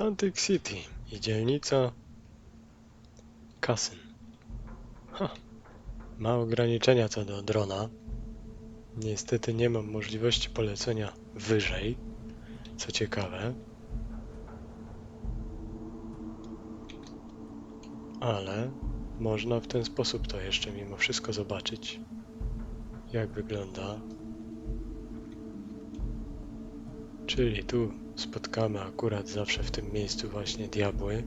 Atlantic City i dzielnica Kasyn. Ha. Ma ograniczenia co do drona. Niestety nie mam możliwości polecenia wyżej, co ciekawe. Ale można w ten sposób to jeszcze mimo wszystko zobaczyć, jak wygląda. Czyli tu spotkamy akurat zawsze w tym miejscu właśnie diabły.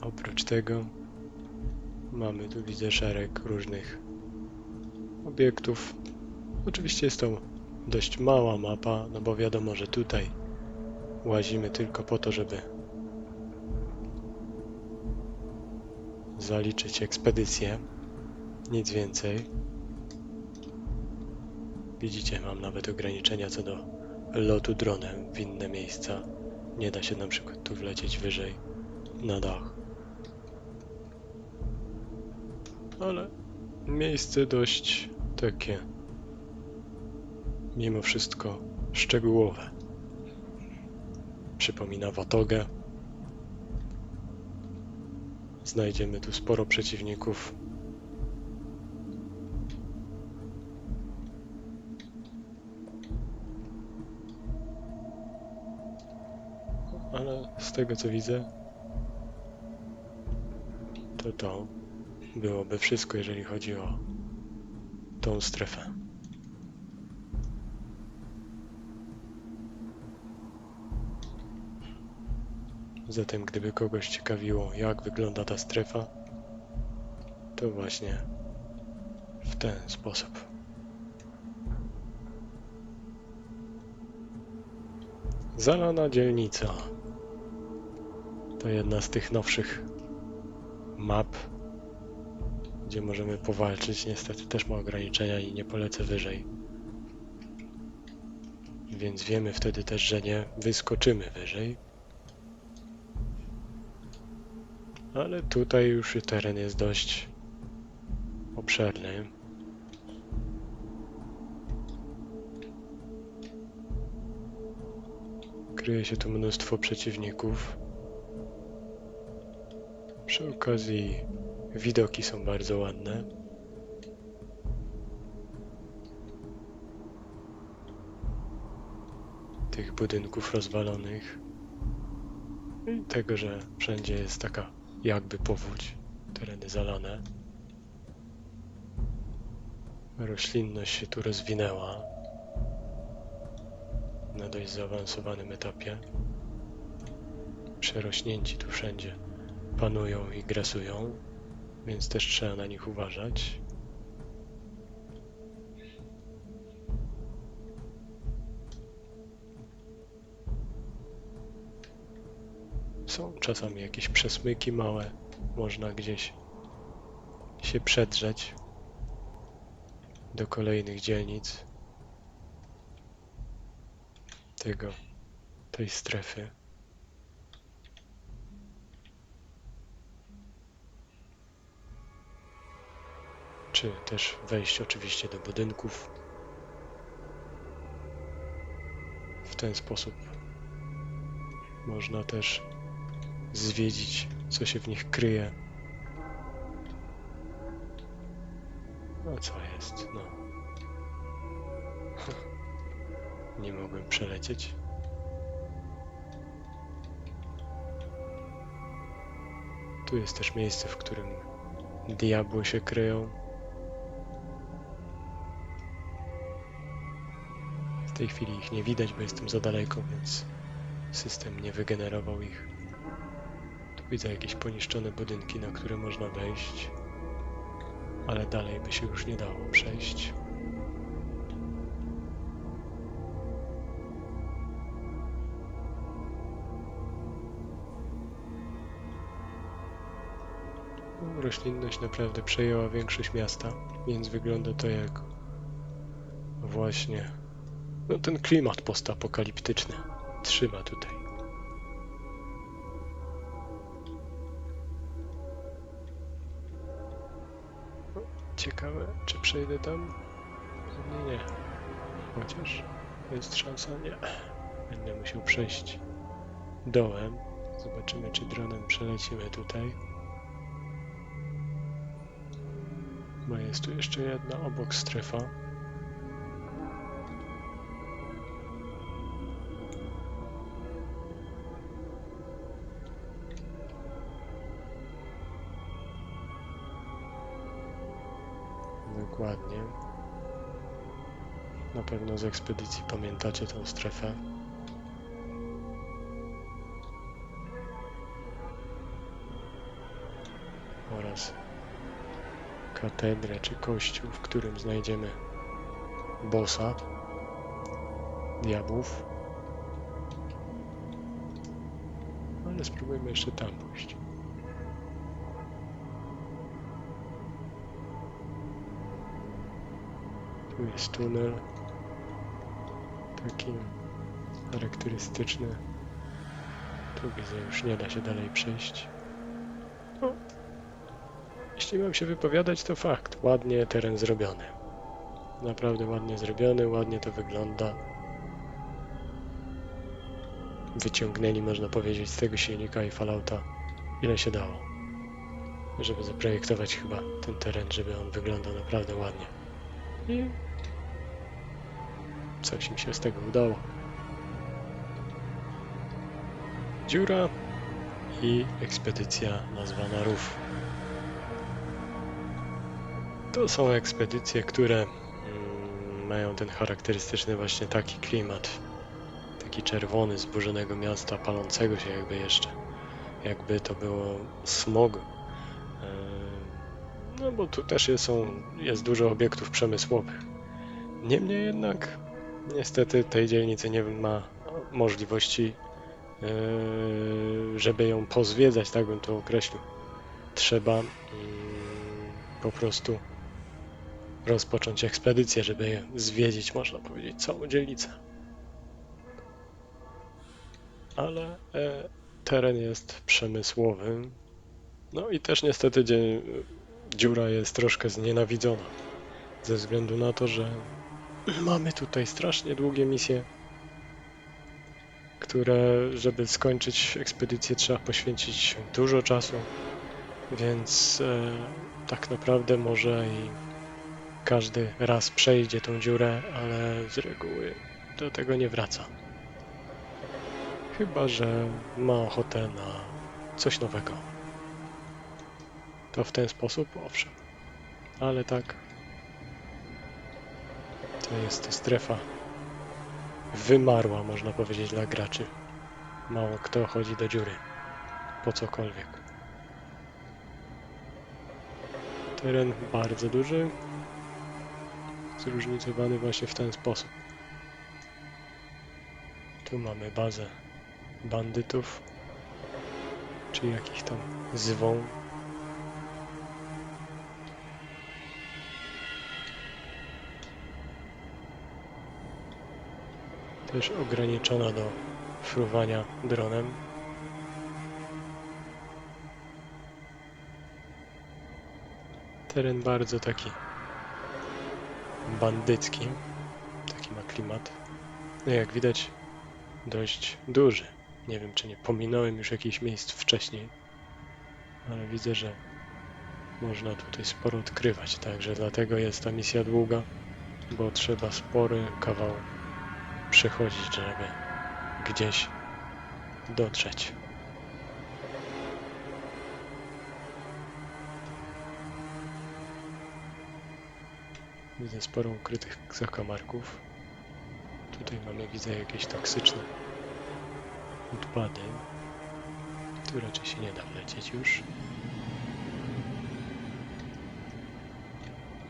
Oprócz tego mamy tu widzę szereg różnych obiektów. Oczywiście jest to dość mała mapa, no bo wiadomo, że tutaj łazimy tylko po to, żeby zaliczyć ekspedycję. Nic więcej. Widzicie, mam nawet ograniczenia co do lotu dronem w inne miejsca. Nie da się na przykład tu wlecieć wyżej na dach. Ale miejsce dość takie mimo wszystko szczegółowe. Przypomina Watogę. Znajdziemy tu sporo przeciwników. Ale z tego co widzę, to to byłoby wszystko, jeżeli chodzi o tą strefę. Zatem, gdyby kogoś ciekawiło, jak wygląda ta strefa, to właśnie w ten sposób. Zalana dzielnica to jedna z tych nowszych map, gdzie możemy powalczyć. Niestety też ma ograniczenia i nie polecę wyżej. Więc wiemy wtedy też, że nie wyskoczymy wyżej. Ale tutaj już teren jest dość obszerny. Kryje się tu mnóstwo przeciwników. Przy okazji widoki są bardzo ładne. Tych budynków rozwalonych. I tego, że wszędzie jest taka jakby powódź, tereny zalane. Roślinność się tu rozwinęła na dość zaawansowanym etapie. Przerośnięci tu wszędzie panują i grasują, więc też trzeba na nich uważać. Są czasami jakieś przesmyki małe, można gdzieś się przedrzeć do kolejnych dzielnic tego, tej strefy. Czy też wejść oczywiście do budynków. W ten sposób można też zwiedzić, co się w nich kryje. No co jest, no. Nie mogłem przelecieć. Tu jest też miejsce, w którym diabły się kryją. W tej chwili ich nie widać, bo jestem za daleko, więc system nie wygenerował ich. Tu widzę jakieś poniszczone budynki, na które można wejść, ale dalej by się już nie dało przejść. Roślinność naprawdę przejęła większość miasta, więc wygląda to jak właśnie no, ten klimat postapokaliptyczny trzyma tutaj. No, Ciekawe, czy przejdę tam? Pewnie nie. Chociaż jest szansa, nie. Będę musiał przejść dołem. Zobaczymy, czy dronem przelecimy tutaj. Bo jest tu jeszcze jedna obok strefa. Pewno z ekspedycji pamiętacie tą strefę. Oraz katedrę czy kościół, w którym znajdziemy bossa diabłów. Ale spróbujmy jeszcze tam pójść. Tu jest tunel. Taki charakterystyczny. Tu widzę, już nie da się dalej przejść. No, jeśli mam się wypowiadać, to fakt. Ładnie teren zrobiony. Naprawdę ładnie zrobiony, ładnie to wygląda. Wyciągnęli, można powiedzieć, z tego silnika i Fallouta ile się dało. Żeby zaprojektować chyba ten teren, żeby on wyglądał naprawdę ładnie. I coś im się z tego udało. Dziura i ekspedycja nazwana Rów. To są ekspedycje, które mm, mają ten charakterystyczny właśnie taki klimat. Taki czerwony, zburzonego miasta, palącego się jakby jeszcze. Jakby to było smog. Yy, No bo tu też jest, są, jest dużo obiektów przemysłowych. Niemniej jednak, niestety tej dzielnicy nie ma możliwości, yy, żeby ją pozwiedzać, tak bym to określił. Trzeba po prostu rozpocząć ekspedycję, żeby zwiedzić, można powiedzieć, całą dzielnicę. Ale e, teren jest przemysłowy. No i też niestety dziura jest troszkę znienawidzona. Ze względu na to, że mamy tutaj strasznie długie misje, które, żeby skończyć ekspedycję, trzeba poświęcić dużo czasu. Więc e, tak naprawdę może i każdy raz przejdzie tą dziurę, ale z reguły do tego nie wraca. Chyba, że ma ochotę na coś nowego. To w ten sposób, owszem. Ale tak. To jest to strefa wymarła, można powiedzieć, dla graczy. Mało kto chodzi do dziury. Po cokolwiek. Teren bardzo duży, zróżnicowany właśnie w ten sposób. Tu mamy bazę bandytów, czy jakich tam zwą. Też ograniczona do fruwania dronem. Teren bardzo taki bandycki. Taki ma klimat. No jak widać, dość duży. Nie wiem, czy nie pominąłem już jakichś miejsc wcześniej, ale widzę, że można tutaj sporo odkrywać, także dlatego jest ta misja długa, bo trzeba spory kawał przechodzić, żeby gdzieś dotrzeć. Widzę sporo ukrytych zakamarków. Tutaj mamy, widzę, jakieś toksyczne odpady. Tu raczej się nie da wlecieć już.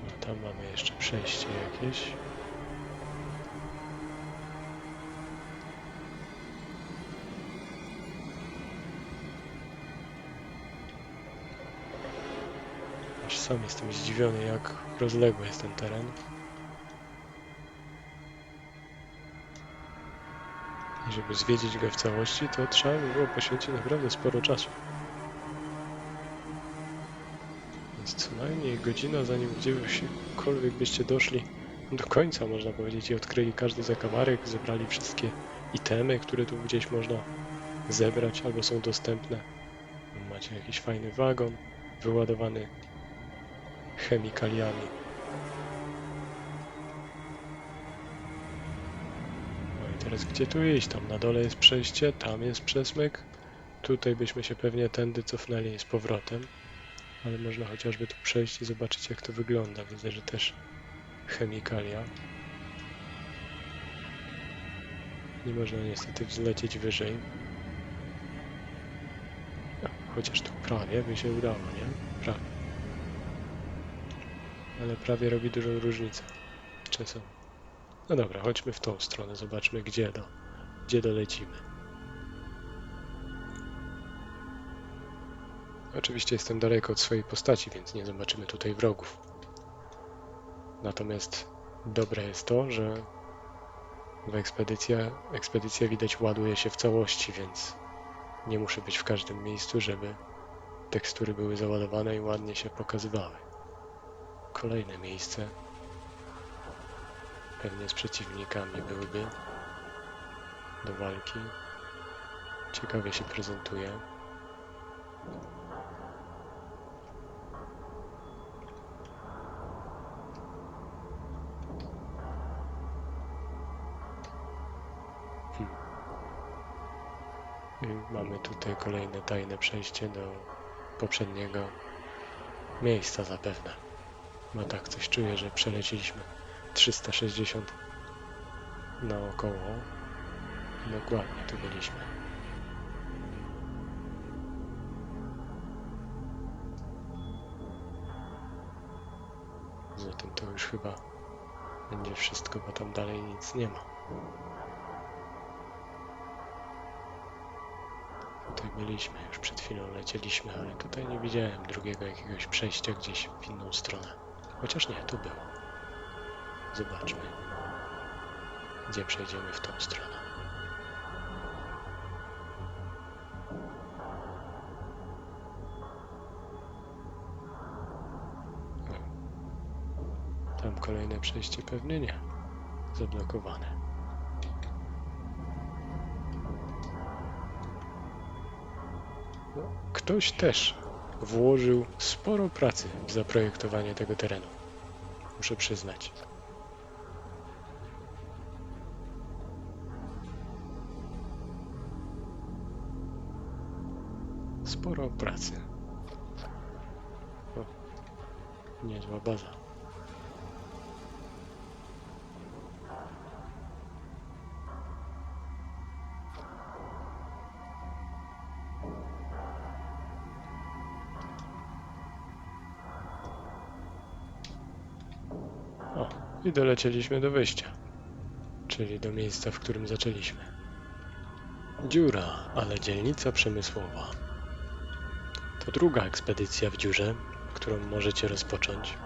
No, tam mamy jeszcze przejście jakieś. Sam jestem zdziwiony, jak rozległy jest ten teren. I żeby zwiedzić go w całości, to trzeba by było poświęcić naprawdę sporo czasu. Więc co najmniej godzina, zanim gdziekolwiek byście doszli do końca, można powiedzieć, i odkryli każdy zakamarek, zebrali wszystkie itemy, które tu gdzieś można zebrać albo są dostępne. Macie jakiś fajny wagon wyładowany chemikaliami. No i teraz gdzie tu iść? Tam na dole jest przejście, tam jest przesmyk. Tutaj byśmy się pewnie tędy cofnęli z powrotem. Ale można chociażby tu przejść i zobaczyć jak to wygląda. Widzę, że też chemikalia. Nie można niestety wzlecieć wyżej. Chociaż tu prawie by się udało, nie? Prawie. Ale prawie robi dużą różnicę. Czasem. No dobra, chodźmy w tą stronę, zobaczmy gdzie do, gdzie dolecimy. Oczywiście jestem daleko od swojej postaci, więc nie zobaczymy tutaj wrogów. Natomiast dobre jest to, że w ekspedycja, ekspedycja widać ładuje się w całości, więc nie muszę być w każdym miejscu, żeby tekstury były załadowane i ładnie się pokazywały. Kolejne miejsce. Pewnie z przeciwnikami byłyby do walki. Ciekawie się prezentuje. I mamy tutaj kolejne tajne przejście do poprzedniego miejsca zapewne. No tak, coś czuję, że przeleciliśmy 360 naokoło. Dokładnie, tu byliśmy. Zatem to już chyba będzie wszystko, bo tam dalej nic nie ma. Tutaj byliśmy, już przed chwilą lecieliśmy, ale tutaj nie widziałem drugiego jakiegoś przejścia gdzieś w inną stronę. Chociaż nie, tu było. Zobaczmy, gdzie przejdziemy w tą stronę. Tam kolejne przejście pewnie nie. Zablokowane. No, ktoś też włożył sporo pracy w zaprojektowanie tego terenu. Muszę przyznać. Sporo pracy. O, niezła baza. O, i dolecieliśmy do wyjścia, czyli do miejsca, w którym zaczęliśmy. Dziura, ale dzielnica przemysłowa. To druga ekspedycja w dziurze, którą możecie rozpocząć.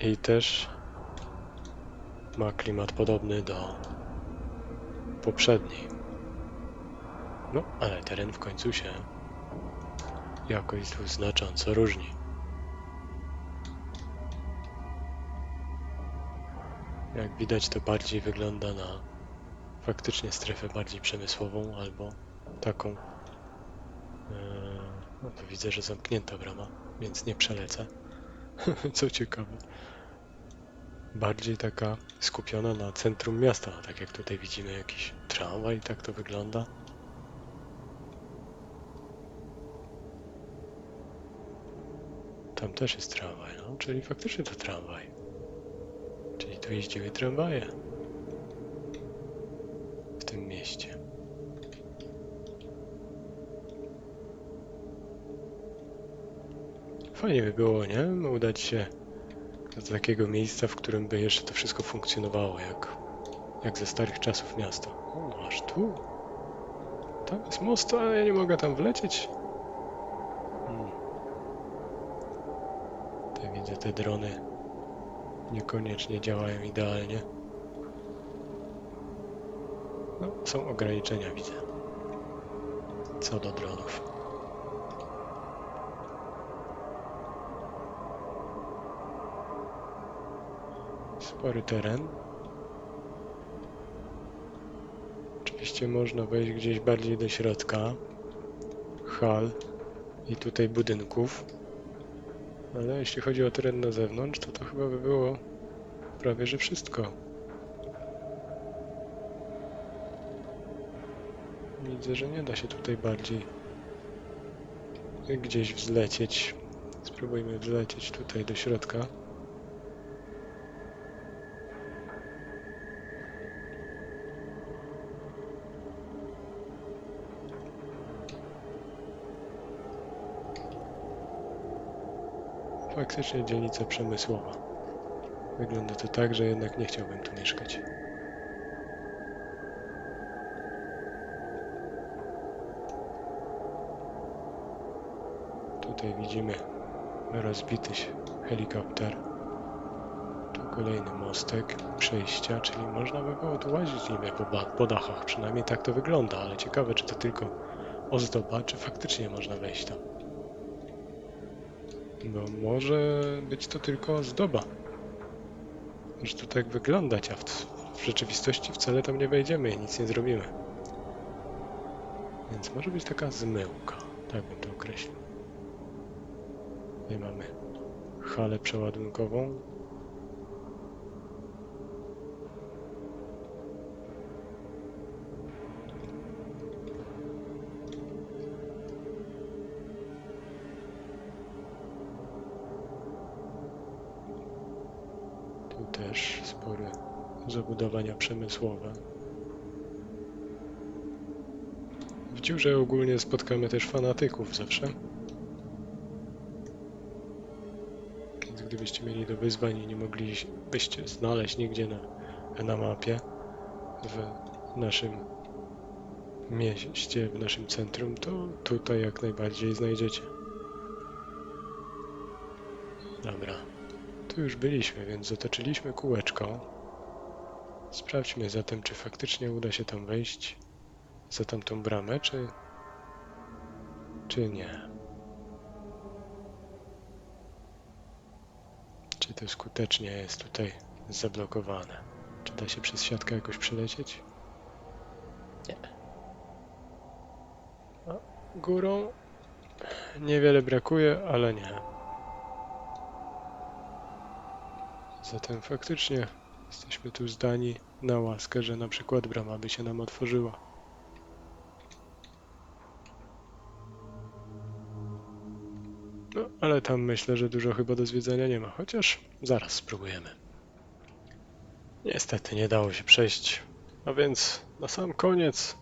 I też ma klimat podobny do poprzedniej. No, ale teren w końcu się jakoś tu znacząco różni. Jak widać, to bardziej wygląda na faktycznie strefę bardziej przemysłową albo taką. e, No to widzę, że zamknięta brama, więc nie przelecę. Co ciekawe. Bardziej taka skupiona na centrum miasta, tak jak tutaj widzimy jakiś tramwaj, tak to wygląda. Tam też jest tramwaj, no, czyli faktycznie to tramwaj. Tu jeździły tramwaje w tym mieście. Fajnie by było, nie? Udać się do takiego miejsca, w którym by jeszcze to wszystko funkcjonowało, jak, jak ze starych czasów miasta. O, aż tu. Tam jest most, a ja nie mogę tam wlecieć. Hmm. Tutaj widzę te drony niekoniecznie działają idealnie. No, są ograniczenia, widzę. Co do dronów. Spory teren. Oczywiście można wejść gdzieś bardziej do środka. Hal i tutaj budynków. Ale jeśli chodzi o teren na zewnątrz, to to chyba by było prawie że wszystko. Widzę, że nie da się tutaj bardziej gdzieś wzlecieć. Spróbujmy wzlecieć tutaj do środka. Faktycznie dzielnica przemysłowa. Wygląda to tak, że jednak nie chciałbym tu mieszkać. Tutaj widzimy rozbity się helikopter. Tu kolejny mostek, przejścia, czyli można by było tu łazić niby po, po dachach. Przynajmniej tak to wygląda, ale ciekawe, czy to tylko ozdoba, czy faktycznie można wejść tam. Bo może być to tylko ozdoba. Może to tak wyglądać, a w, w rzeczywistości wcale tam nie wejdziemy i nic nie zrobimy. Więc może być taka zmyłka, tak bym to określił. Tutaj mamy halę przeładunkową. Tu też spore zabudowania przemysłowe. W dziurze ogólnie spotkamy też fanatyków zawsze. Więc gdybyście mieli do wyzwań i nie moglibyście znaleźć nigdzie na, na mapie w naszym mieście, w naszym centrum, to tutaj jak najbardziej znajdziecie. Tu już byliśmy, więc zatoczyliśmy kółeczko. Sprawdźmy zatem, czy faktycznie uda się tam wejść za tamtą bramę, czy... czy nie. Czy to skutecznie jest tutaj zablokowane? Czy da się przez siatkę jakoś przelecieć? Nie. A górą niewiele brakuje, ale nie. Zatem faktycznie jesteśmy tu zdani na łaskę, że na przykład brama by się nam otworzyła. No, ale tam myślę, że dużo chyba do zwiedzania nie ma, chociaż zaraz spróbujemy. Niestety nie dało się przejść, a więc na sam koniec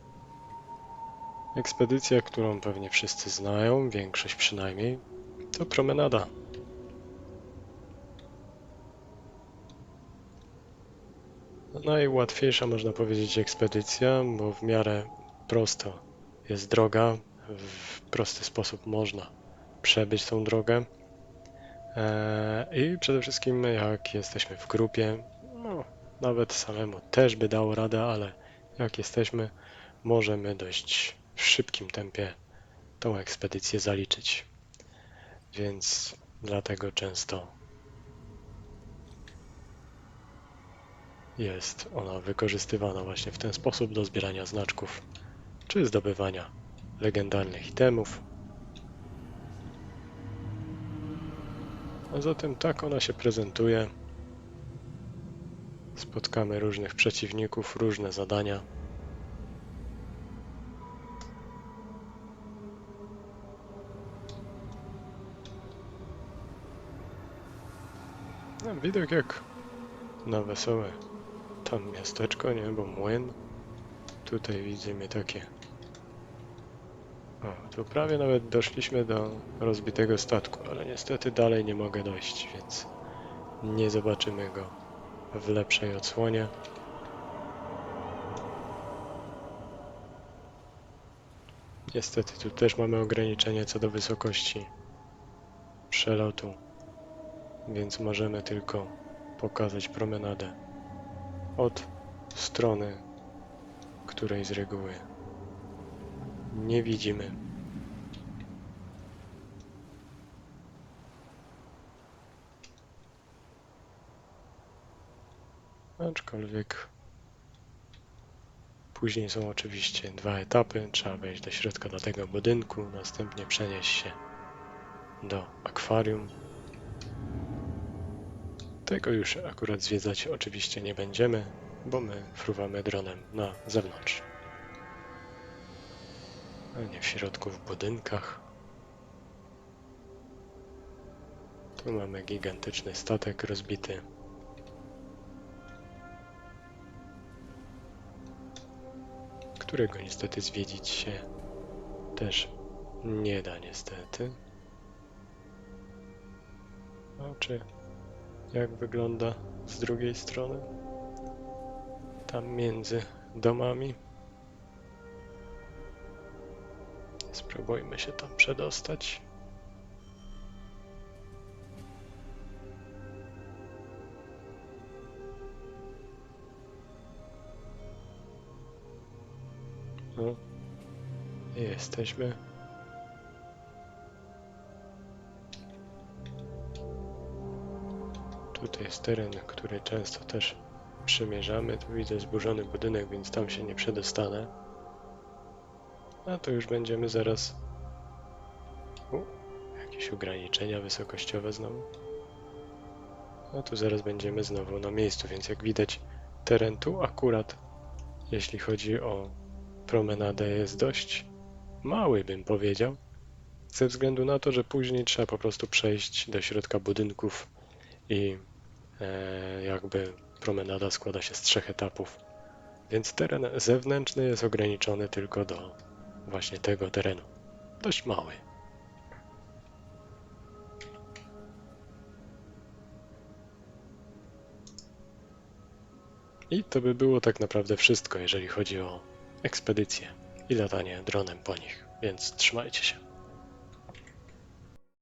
ekspedycja, którą pewnie wszyscy znają, większość przynajmniej, to promenada. Najłatwiejsza można powiedzieć ekspedycja, bo w miarę prosto jest droga, w prosty sposób można przebyć tą drogę. Eee, I przede wszystkim jak jesteśmy w grupie, no, nawet samemu też by dało radę, ale jak jesteśmy, możemy dość w szybkim tempie tą ekspedycję zaliczyć. Więc dlatego często jest ona wykorzystywana właśnie w ten sposób do zbierania znaczków czy zdobywania legendarnych itemów. A zatem tak ona się prezentuje. Spotkamy różnych przeciwników, różne zadania. Widok jak na wesołe tam miasteczko, nie? Bo młyn. Tutaj widzimy takie. O, tu prawie nawet doszliśmy do rozbitego statku, ale niestety dalej nie mogę dojść, więc nie zobaczymy go w lepszej odsłonie. Niestety tu też mamy ograniczenie co do wysokości przelotu, więc możemy tylko pokazać promenadę od strony, której z reguły nie widzimy. Aczkolwiek Później są oczywiście dwa etapy. Trzeba wejść do środka do tego budynku, następnie przenieść się do akwarium. Tego już akurat zwiedzać oczywiście nie będziemy, bo my fruwamy dronem na zewnątrz. A nie w środku w budynkach. Tu mamy gigantyczny statek rozbity. Którego niestety zwiedzić się też nie da niestety. A czy jak wygląda z drugiej strony? Tam między domami. Spróbujmy się tam przedostać. No, jesteśmy. Tutaj jest teren, który często też przemierzamy. Tu widzę zburzony budynek, więc tam się nie przedostanę. A to już będziemy zaraz. U, jakieś ograniczenia wysokościowe znowu. A tu zaraz będziemy znowu na miejscu, więc jak widać, teren tu akurat, jeśli chodzi o promenadę, jest dość mały, bym powiedział. Ze względu na to, że później trzeba po prostu przejść do środka budynków i jakby promenada składa się z trzech etapów. Więc teren zewnętrzny jest ograniczony tylko do właśnie tego terenu. Dość mały. I to by było tak naprawdę wszystko, jeżeli chodzi o ekspedycję i latanie dronem po nich. Więc trzymajcie się.